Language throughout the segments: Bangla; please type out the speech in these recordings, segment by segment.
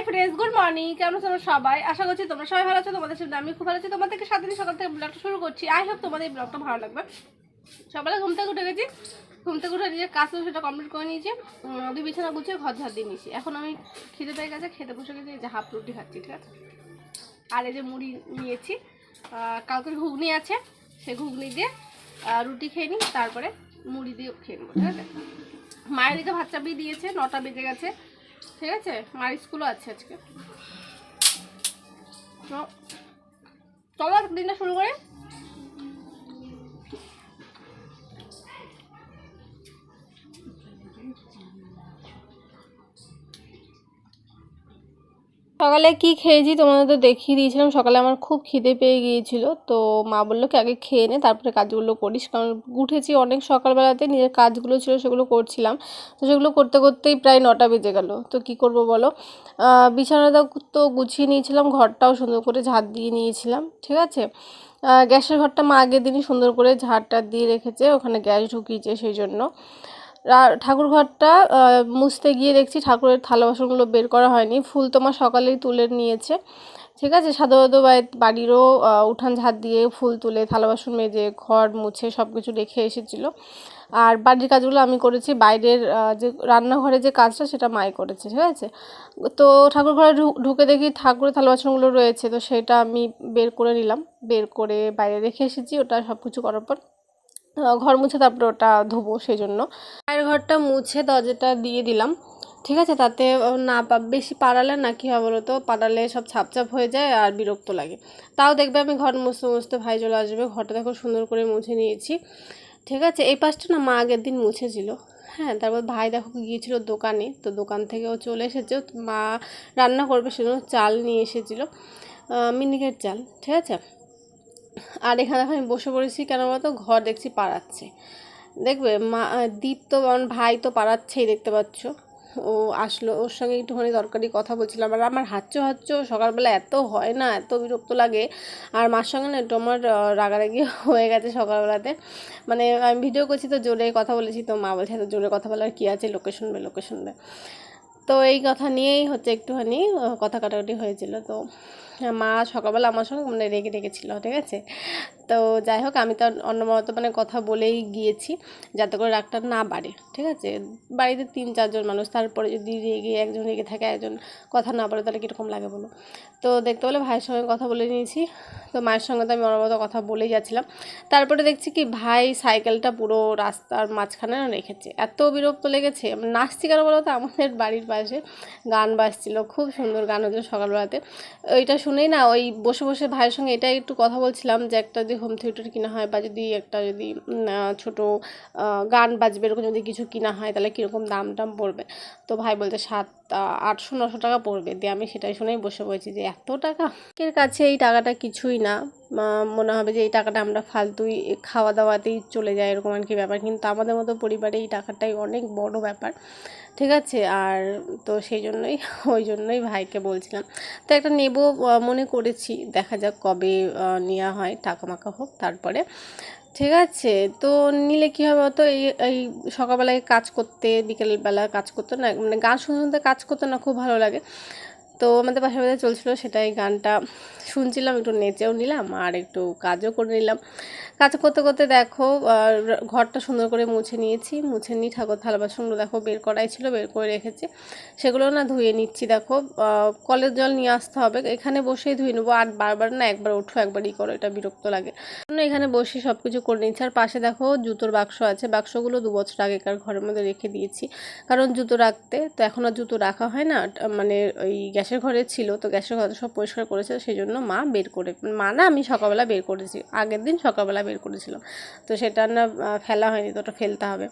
হাই ফ্রেন্ডস গুড মর্নিং কেমন আছো সবাই? আশা করছি তোমরা সবাই ভালো আছো তোমাদের সাথে আমি খুব ভালো আছি। তোমাদেরকে সাত দিন সকাল থেকে ব্লগটা শুরু করছি। আই হোপ তোমাদের এই ব্লগটা ভালো লাগবে। সকালে ঘুম থেকে উঠে গেছি। ঘুম থেকে উঠে নিজের কাজ সেটা কমপ্লিট করে নিয়েছি। দুই বিছানা গুছিয়ে ঘর ঝাড় দিয়ে নিয়েছি। এখন আমি খেতে পেয়ে গেছে খেতে বসে গেছি যে হাফ রুটি খাচ্ছি ঠিক আছে? আর এই যে মুড়ি নিয়েছি। আহ, কালকের ঘুগনি আছে সেই ঘুগনি দিয়ে রুটি খেয়ে নিই তারপরে মুড়ি দিয়ে খেয়ে নেব ঠিক আছে? মায়ের দিকে ভাত চাপিয়ে দিয়েছে নটা বেজে গেছে। ঠিক আছে? আমার স্কুলও আছে আজকে। চলো দিনটা শুরু করে। সকালে কি খেয়েছি তোমাদের তো দেখিয়ে দিয়েছিলাম। সকালে আমার খুব খিদে পেয়ে গিয়েছিল, তো মা বলল কি আগে খেয়ে নে, তারপরে কাজগুলো করিস। কারণ উঠেছি অনেক সকালবেলাতে, নিজের কাজগুলো ছিল সেগুলো করছিলাম। তো সেগুলো করতে করতেই প্রায় নটা বেজে গেল। তো কি করব বলো? বিছানাটা তো গুছিয়ে নিয়েছিলাম, ঘরটাও সুন্দর করে ঝাড় দিয়ে নিয়েছিলাম, ঠিক আছে? গ্যাসের ঘরটা মা আগের দিনই সুন্দর করে ঝাড়টা দিয়ে রেখেছে, ওখানে গ্যাস ঢুকিয়েছে সেই জন্য। রা- ঠাকুর ঘরটা মুছতে গিয়ে দেখছি ঠাকুরের থালা বাসনগুলো বের করা হয়নি। ফুল তোমার সকালেই তুলে নিয়েছে। ঠিক আছে সাধারণত বাড়ি- বাড়িরও উঠান ঝাড় দিয়ে ফুল তুলে, থালা বাসন মেজে, ঘর মুছে সব কিছু রেখে এসেছিল। আর বাড়ির কাজগুলো আমি করেছি, বাইরের যে রান্নাঘরে যে কাজটা সেটা মাই করেছে, ঠিক আছে? তো ঠাকুর ঘরে ঢুকে দেখি ঠাকুরের থালা বাসনগুলো রয়েছে, তো সেটা আমি বের করে নিলাম। বের করে বাইরে রেখে এসেছি, ওটা সব কিছু করার পর ঘর মুছে তারপরে ওটা ধোবো সেই জন্য। ঘরটা মুছে দরজাটা দিয়ে দিলাম। ঠিক আছে? তাতে না বেশি পাড়ালে না, কী হবে বলো তো পাড়ালে সব ছাপ ছাপ হয়ে যায় আর বিরক্ত লাগে। তাও দেখবে আমি ঘর মুছতে মুছতে ভাই চলে আসবে। ঘরটা দেখো সুন্দর করে মুছে নিয়েছি। ঠিক আছে? এই পাশটা না মা আগের দিন মুছেছিল। হ্যাঁ তারপর ভাই দেখো গিয়েছিল দোকানে। তো দোকান থেকে ও চলে এসেছে। মা রান্না করবে সেজন্য চাল নিয়ে এসেছিল। মিনিকেট চাল। ঠিক আছে? আর এখানে দেখো আমি বসে পড়েছি কেন বলতো? ঘর দেখছি পাড়াচ্ছে। দেখবে মা দীপ তো আমার ভাই তো পাড়াচ্ছেই, দেখতে পাচ্ছ। ও আসলো, ওর সঙ্গে একটুখানি দরকারি কথা বলছিলাম। আর আমার হাচ্চো হাচ্চো সকালবেলা এত হয় না, এত বিরক্ত লাগে। আর মার সঙ্গে না একটু আমার রাগারাগি হয়ে গেছে সকালবেলাতে। মানে আমি ভিডিও করছি তো জোরে কথা বলেছি, তো মা বলছে এত জোরে কথা বলার কী আছে? লোকে শুনবে লোকে শুনবে। তো এই কথা নিয়েই হচ্ছে একটুখানি কথা কাটাকাটি হয়েছিল। তো মা সকালবেলা আমার সঙ্গে মানে রেগে রেগেছিল, ঠিক আছে? তো যাই হোক, আমি তো অন্যমত মানে কথা বলেই গিয়েছি যাতে করে রাগটা না বাড়ে, ঠিক আছে? বাড়িতে তিন চারজন মানুষ, তারপরে যদি রেগে, একজন রেগে থাকে, একজন কথা না বলে, তাহলে কীরকম লাগে বলো? তো দেখতে পেলে ভাইয়ের সঙ্গে কথা বলে নিয়েছি। তো মায়ের সঙ্গে তো আমি অন্যমতো কথা বলেই যাচ্ছিলাম। তারপরে দেখছি কি, ভাই সাইকেলটা পুরো রাস্তার মাঝখানে রেখেছে। এত বিরক্ত লেগেছে। আমি নাচছি কেন বলো তো? আমাদের বাড়ির পাশে গান বাজছিল, খুব সুন্দর গান হচ্ছে সকালবেলাতে। ওইটা শুনেই না ওই বসে বসে ভাইয়ের সঙ্গে এটাই একটু কথা বলছিলাম যে একটা যদি হোম থিয়েটার কিনা হয় বা যদি একটা যদি ছোট গান বাজবে এরকম যদি কিছু কিনা হয় তাহলে কীরকম দাম টাম পড়বে? তো ভাই বলতে সাত আহ, আটশো নশো টাকা পড়বে। দিয়ে আমি সেটাই শুনেই বসে পড়েছি যে এত টাকা। এর কাছে এই টাকাটা কিছুই না। মনে হবে যে এই টাকাটা আমরা ফালতুই খাওয়া দাওয়াতেই চলে যায় এরকম আর কি ব্যাপার। কিন্তু আমাদের মতো পরিবারে এই টাকাটাই অনেক বড় ব্যাপার। ঠিক আছে? আর তো সেই জন্যই ওই জন্যই ভাইকে বলছিলাম। তো একটা নেব মনে করেছি। দেখা যাক কবে নেওয়া হয় টাকা মাকা হোক তারপরে। ঠিক আছে, তো নিলে কী হবে? অত এই এই সকালবেলায় কাজ করতে, বিকেলবেলা কাজ করতো না মানে গান শুনতে শুনতে কাজ করতে না, খুব ভালো লাগে। তো আমাদের পাশে পাশে চলছিল সেটাই গানটা। শুনছিলাম, একটু নেচেও নিলাম আর একটু কাজও করে নিলাম। কাজ করতে করতে দেখো ঘরটা সুন্দর করে মুছে নিয়েছি। মুছে নিয়ে ঠাকুর থালা বাসনগুলো দেখো বের করাই ছিল, বের করে রেখেছি। সেগুলো না ধুয়ে নিচ্ছি, দেখো। কলের জল নিয়ে আসতে হবে। এখানে বসেই ধুয়ে নেব। আর বারবার না একবার উঠো একবারই করো, এটা বিরক্ত লাগে। এখানে বসে সব কিছু করে নিচ্ছি আর পাশে দেখো জুতোর বাক্স আছে। বাক্সগুলো দু বছর আগেকার ঘরের মধ্যে রেখে দিয়েছি। কারণ জুতো রাখতে, তো এখন আর জুতো রাখা হয় না। মানে ওই গ্যাসের ঘরে ছিল, তো গ্যাসের ঘরে সব পরিষ্কার করেছে সেই জন্য মা বের করে, মা না আমি সকালবেলা বের করেছি, আগের দিন সকালবেলা বের করেছিলাম তো সেটা না ফেলা হয়নি, তো ওটা ফেলতে হবে।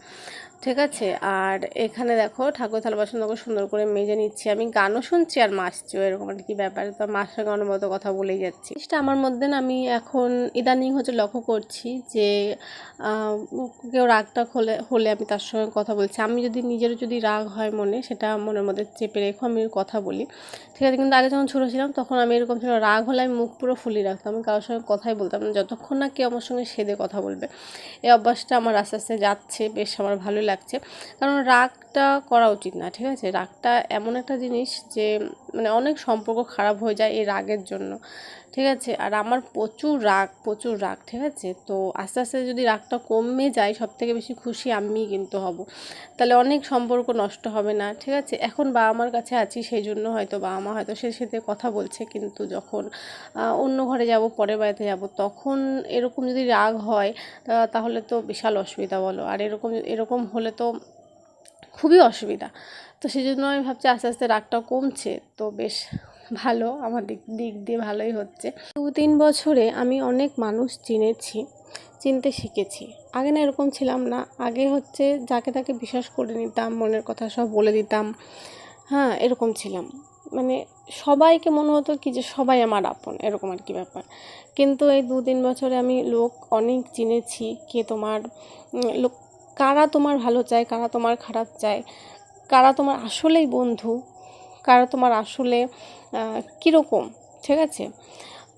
ঠিক আছে, আর এখানে দেখো ঠাকুর থালা বাসন দেখো সুন্দর করে মেজে নিচ্ছি আমি, গানও শুনছি আর মাসছিও এরকম আর কি ব্যাপার, তো মার সঙ্গে অনবরত কথা বলেই যাচ্ছি। জিনিসটা আমার মধ্যে না আমি এখন ইদানিং হচ্ছে লক্ষ্য করছি যে কেউ রাগটা হলে হলে আমি তার সঙ্গে কথা বলছি। আমি যদি নিজের যদি রাগ হয় মনে, সেটা মনের মধ্যে চেপে রেখো, আমি কথা বলি। ঠিক আছে, কিন্তু আগে যখন ছোটো ছিলাম তখন আমি এরকম ছিল, রাগ হলে আমি মুখ পুরো ফুলিয়ে রাখতাম, আমি কারোর সঙ্গে কথাই বলতাম না। যতক্ষণ না কেউ আমার সঙ্গে সেদে কথা বলবে। এই অভ্যাসটা আমার আস্তে আস্তে যাচ্ছে, বেশ আমার ভালো লাগছে। কারণ রাগটা করা উচিত না, ঠিক আছে? রাগটা এমন একটা জিনিস যে মানে অনেক সম্পর্ক খারাপ হয়ে যায় এই রাগের জন্য, ঠিক আছে? আর আমার প্রচুর রাগ প্রচুর রাগ, ঠিক আছে? তো আস্তে আস্তে যদি রাগটা কমে যায় সব থেকে বেশি খুশি আমিই কিন্তু হব। তাহলে অনেক সম্পর্ক নষ্ট হবে না, ঠিক আছে? এখন বাবা মার কাছে আছি, সেই জন্য হয়তো বাবা মা হয়তো সে সাথে কথা বলছে, কিন্তু যখন অন্য ঘরে যাব, পরের বাড়িতে যাব, তখন এরকম যদি রাগ হয় তাহলে তো বিশাল অসুবিধা বলো। আর এরকম এরকম হলে তো খুবই অসুবিধা। তো সেই জন্য আমি ভাবছি আস্তে আস্তে রাগটা কমছে। তো বেশ ভালো, আমার দিক দিক দিয়ে ভালোই হচ্ছে। দু তিন বছরে আমি অনেক মানুষ চিনেছি, চিনতে শিখেছি। আগে না এরকম ছিলাম না। আগে হচ্ছে যাকে তাকে বিশ্বাস করে নিতাম, মনের কথা সব বলে দিতাম। হ্যাঁ এরকম ছিলাম। মানে সবাইকে মনে হতো কি যে সবাই আমার আপন, এরকম আর কি ব্যাপার। কিন্তু এই দু তিন বছরে আমি লোক অনেক চিনেছি, কে তোমার লোক, কারা তোমার ভালো চায়, কারা তোমার খারাপ চায়। কারা তোমার আসলেই বন্ধু, কারা তোমার আসলে কীরকম, ঠিক আছে?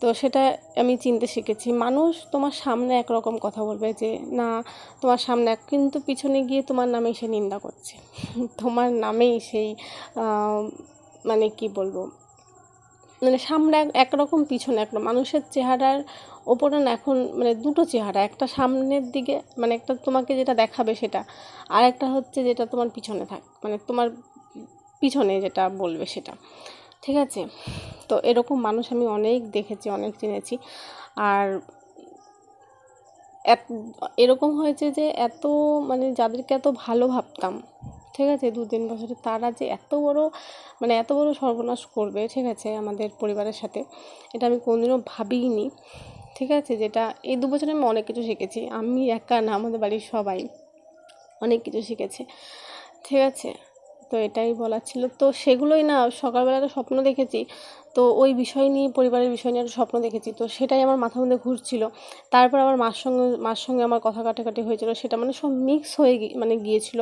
তো সেটা আমি চিনতে শিখেছি। মানুষ তোমার সামনে একরকম কথা বলবে যে, না, তোমার সামনে এক কিন্তু পিছনে গিয়ে তোমার নামেই সে নিন্দা করছে। তোমার নামেই সেই মানে কি বলব? মানে সামনে এক- একরকম, পিছনে একরকম। মানুষের চেহারার ওপরে না এখন মানে দুটো চেহারা, একটা সামনের দিকে মানে একটা তোমাকে যেটা দেখাবে সেটা, আর একটা হচ্ছে যেটা তোমার পিছনে থাক মানে তোমার পিছনে যেটা বলবে সেটা। ঠিক আছে? তো এরকম মানুষ আমি অনেক দেখেছি, অনেক চিনেছি। আর এরকম হয়েছে যে এত মানে যাদেরকে এত ভালো ভাবতাম, ঠিক আছে? দু তিন বছরে তারা যে এত বড় মানে এত বড় সর্বনাশ করবে, ঠিক আছে? আমাদের পরিবারের সাথে, এটা আমি কোনোদিনও ভাবিনি। ঠিক আছে? যেটা এই দু বছরে আমি অনেক কিছু শিখেছি। আমি একা না, আমাদের বাড়ির সবাই অনেক কিছু শিখেছে। ঠিক আছে? তো এটাই বলার ছিল। তো সেগুলোই না সকালবেলা একটা স্বপ্ন দেখেছি। তো ওই বিষয় নিয়ে, পরিবারের বিষয় নিয়ে একটা স্বপ্ন দেখেছি। তো সেটাই আমার মাথার মধ্যে ঘুরছিল। তারপর আমার মার সঙ্গে মার সঙ্গে আমার কথা কাটাকাটি হয়েছিল। সেটা মানে সব মিক্স হয়ে মানে গিয়েছিল।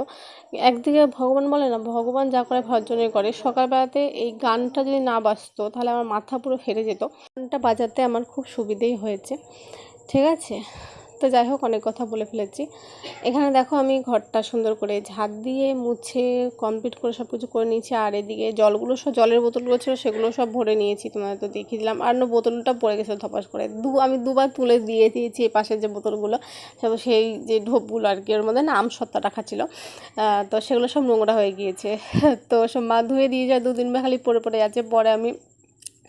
একদিকে ভগবান বলে না, ভগবান যা করে ভালোর করে। সকালবেলাতে এই গানটা যদি না বাজতো, তাহলে আমার মাথা পুরো ফেরে যেত। গানটা বাজাতে আমার খুব সুবিধেই হয়েছে। ঠিক আছে? তো যাই হোক, অনেক কথা বলে ফেলেছি। এখানে দেখো আমি ঘরটা সুন্দর করে ঝাঁট দিয়ে মুছে কমপ্লিট করে সব কিছু করে নিয়েছি। আর এদিকে জলগুলো সব, জলের বোতলগুলো ছিল, সেগুলো সব ভরে নিয়েছি। তোমাদের তো দেখিয়ে দিলাম। আর না, বোতলটা পড়ে গেছে ধপাস করে। দু, আমি দুবার তুলে দিয়ে দিয়েছি এই পাশের যে বোতলগুলো। সব সেই যে ঢোপগুলো আর কি, ওর মধ্যে না আমসত্তা রাখা ছিল। তো সেগুলো সব নোংরা হয়ে গিয়েছে। তো সব মা ধুয়ে দিয়ে যায় দুদিন বা খালি পরে পড়ে যাচ্ছে। পরে আমি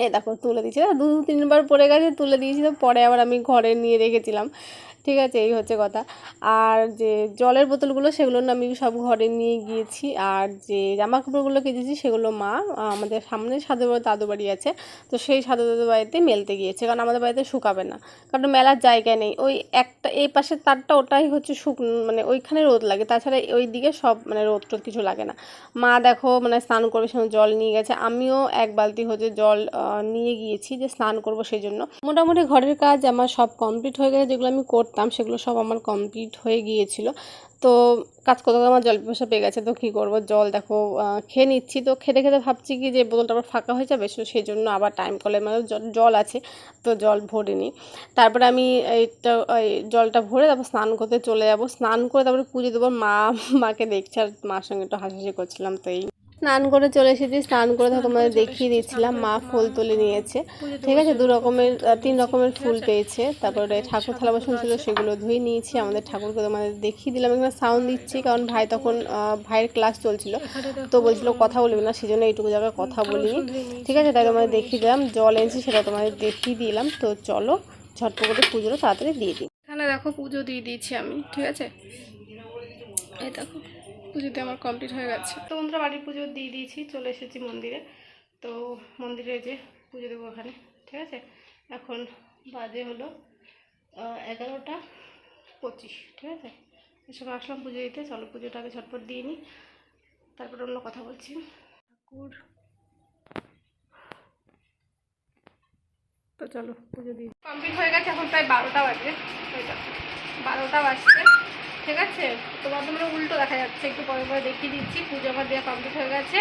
এ দেখো তুলে দিয়েছি। দু, তিনবার পড়ে গেছে, তুলে দিয়েছি। তো পরে আবার আমি ঘরে নিয়ে রেখেছিলাম। ঠিক আছে, এই হচ্ছে কথা। আর যে জলের বোতলগুলো, সেগুলো আমি সব ঘরে নিয়ে গিয়েছি। আর যে জামা কাপড়গুলো কেচেছি সেগুলো মা আমাদের সামনে সাধু দাদু বাড়ি আছে। তো সেই সাধু দাদু বাড়িতে মেলতে গিয়েছে। কারণ আমাদের বাড়িতে শুকাবে না। কারণ মেলার জায়গা নেই। ওই একটা, এই পাশের তারটা ওটাই হচ্ছে শুক মানে ওইখানে রোদ লাগে। তাছাড়া ওই দিকে সব মানে রোদ টোদ কিছু লাগে না। মা দেখো মানে স্নান করবে, সেজন্য জল নিয়ে গেছে। আমিও এক বালতি হচ্ছে জল নিয়ে গিয়েছি যে স্নান করব সেই জন্য। মোটামুটি ঘরের কাজ আমার সব কমপ্লিট হয়ে গেছে, যেগুলো আমি করতাম, সেগুলো সব আমার কমপ্লিট হয়ে গিয়েছিল। তো কাজ করতে আমার জল পিপাসা পেয়ে গেছে, তো কী করব? জল দেখো খেয়ে নিচ্ছি। তো খেতে খেতে ভাবছি কি যে বোতলটা আবার ফাঁকা হয়ে যাবে, সো সেই জন্য আবার টাইম কলে মানে জল আছে, তো জল ভরে নিই তারপরে আমি এইটা, এই জলটা ভরে তারপর স্নান করতে চলে যাব। স্নান করে তারপরে পুজো দেবো, মা মাকে দেখছি আর মার সঙ্গে একটু হাসাহাসি করছিলাম, তো এই। স্নান করে চলে এসেছি স্নান করে তো তোমাদের দেখিয়ে দিচ্ছিলাম মা ফুল তুলে নিয়েছে। ঠিক আছে দু রকমের তিন রকমের ফুল পেয়েছে। তারপরে ঠাকুর থালা বাসন ছিল সেগুলো ধুয়ে নিয়েছি আমাদের ঠাকুরকে তোমাদের দেখিয়ে দিলাম এখানে সাউন্ড দিচ্ছি কারণ ভাই তখন ভাইয়ের ক্লাস চলছিল। তো বলছিল কথা বলবি না সেই জন্য এইটুকু জায়গায় কথা বলিনি। ঠিক আছে তাই তোমাদের দেখিয়ে দিলাম জল এনেছি সেটা তোমাদের দেখিয়ে দিলাম। তো চলো ঝটপট করে পুজোটা তাড়াতাড়ি দিয়ে দিই। এখানে দেখো পুজো দিয়ে দিয়েছি আমি ঠিক আছে? এই দেখো। পুজোতে আমার কমপ্লিট হয়ে গেছে। তো বন্ধুরা বাড়ির পুজো দিয়ে দিয়েছি, চলে এসেছি মন্দিরে। তো মন্দিরে যে পুজো দেবো ওখানে, ঠিক আছে? এখন বাজে হলো এগারোটা পঁচিশ, ঠিক আছে? এসব আসলাম পুজো দিতে, চলো পুজোটা আগে ঝটপট দিয়ে নিই, তারপরে অন্য কথা বলছি। ঠাকুর। তো চলো পুজো দিই। কমপ্লিট হয়ে গেছে, এখন প্রায় বারোটা বাজে। বারোটা বাজছে। ঠিক আছে? তোমার তোমরা উল্টো দেখা যাচ্ছে। একটু পরে পরে দেখিয়ে দিচ্ছি। পুজো আমার দেওয়া কমপ্লিট হয়ে গেছে।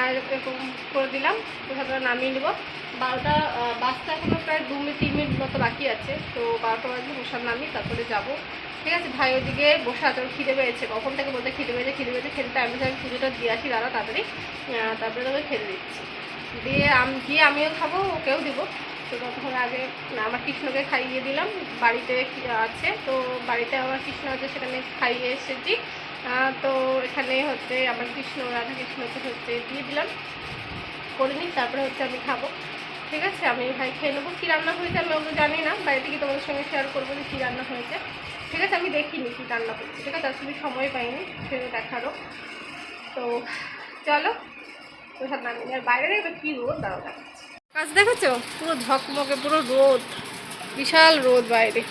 আর এরকম করে দিলাম। প্রসাদটা নামিয়ে নেব। বারোটা বাসটা এখনও প্রায় দু মিনিট, তিন মিনিট মতো বাকি আছে। তো বারোটা বাজে প্রসাদ নামিয়ে তারপরে যাব। ঠিক আছে? ভাই ওদিকে বসে আছে। ওর খিদে পেয়েছে। কখন থেকে বলতে খিদে পেয়েছে খিদে পেয়েছে খেতে টাইম আমি পুজোটা দিয়ে আসি, দাঁড়া তাড়াতাড়ি। তারপরে তোকে খেতে দিচ্ছি। দিয়ে আম দিয়ে আমিও খাব, ওকেও দেবো। তো তখন আগে আমার কৃষ্ণকে খাইয়ে দিলাম, বাড়িতে আছে, তো বাড়িতে আমার কৃষ্ণ আছে, সেখানে খাইয়ে এসেছি। তো এখানে হচ্ছে আমার কৃষ্ণ, রাধা কৃষ্ণকে হচ্ছে দিয়ে দিলাম। করে নিই, তারপরে হচ্ছে আমি খাব। ঠিক আছে? আমি ভাই খেয়ে নেব। কী রান্না হয়েছে আমি ওগুলো জানি না। বাড়িতে গিয়ে তোমাদের সঙ্গে শেয়ার করব যে কী রান্না হয়েছে? ঠিক আছে? আমি দেখিনি কী রান্না করছি ঠিক আছে? আসলে সময় পাইনি সেটা দেখারও। তো চলো। তো সাথে নামিয়ে আর বাইরে দেখবে কী রোদ? দাঁড়াও দেখাচ্ছি কাজ দেখেছ? পুরো ঝকমকে পুরো রোদ, বিশাল রোদ বাইরে।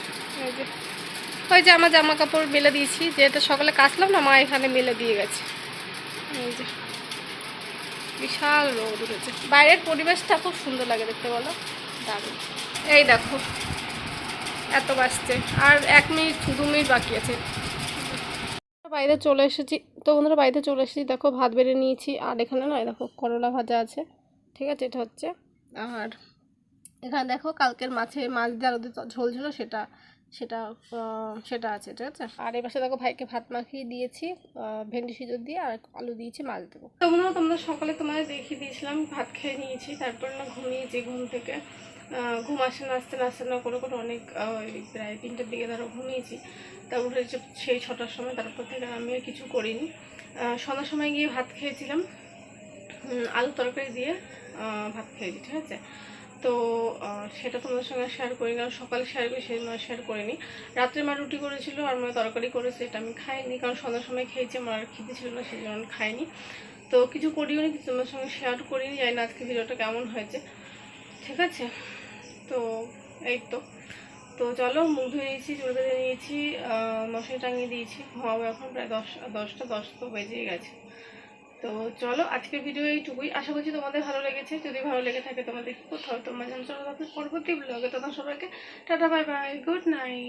ওই যে আমার জামা কাপড় মেলে দিয়েছি যেটা সকালে কাচলাম না, মা এখানে মেলে দিয়ে গেছে। এই যে, বিশাল রোদ উঠেছে। বাইরের পরিবেশটা খুব সুন্দর লাগে দেখতে, বলো? দারুণ। এই দেখো, এত বাজছে, আর এক মিনিট, দু মিনিট বাকি আছে। বাইরে চলে এসেছি। তো বন্ধুরা বাড়িতে চলে এসেছি। দেখো, ভাত বেড়ে নিয়েছি, আর এখানে নয়, দেখো, করলা ভাজা আছে। ঠিক আছে, এটা হচ্ছে আর এখানে দেখো কালকের মাছে মাছ দিয়ে আলু দিয়ে ঝোল ছিল, সেটা সেটা সেটা আছে, ঠিক আছে? আর এই পাশে দেখো ভাইকে ভাত মাখিয়ে দিয়েছি ভেন্ডি সিদ্ধ দিয়ে, আর আলু দিয়েছি, মাছ দেবো। তোমরা তোমরা সকালে তোমাদের দেখিয়ে দিয়েছিলাম, ভাত খেয়ে নিয়েছি, তারপর না ঘুমিয়েছি ঘুম থেকে ঘুম আসে না, আসতে না আসতে না করে করে অনেক প্রায় তিনটের দিকে ধরো ঘুমিয়েছি। তারপর সেই ছটার সময়, তারপর থেকে আমি আর কিছু করিনি। সন্ধ্যার সময় গিয়ে ভাত খেয়েছিলাম। আলু তরকারি দিয়ে ভাত খেয়েছি ঠিক আছে? তো সেটা তোমাদের সঙ্গে শেয়ার করি কারণ সকালে শেয়ার করি সেই জন্য শেয়ার করিনি। রাত্রে মা রুটি করেছিল আর মা তরকারি করেছে, এটা আমি খাইনি, কারণ সন্ধ্যার সময় খেয়েছি, আমার আর খিদে ছিল না সেই জন্য খাইনি। তো কিছু করিও নি, কিছু তোমাদের সঙ্গে শেয়ার করিনি, জানি না আজকে ভিডিওটা কেমন হয়েছে, ঠিক আছে? তো, এই তো। তো চলো, মুখ ধুয়ে নিয়েছি, চুল বেঁধে নিয়েছি মশারি টাঙিয়ে দিয়েছি, ঘুমাবো এখন, প্রায় দশ, দশটা দশ তো বেজেই গেছে। তো চলো, আজকের ভিডিও এইটুকুই। আশা করছি তোমাদের ভালো লেগেছে। যদি ভালো লেগে থাকে তোমাদের, কোথাও তোমার জানো চলো পরবর্তী ব্লগে তখন সবাইকে। Tata bye bye good night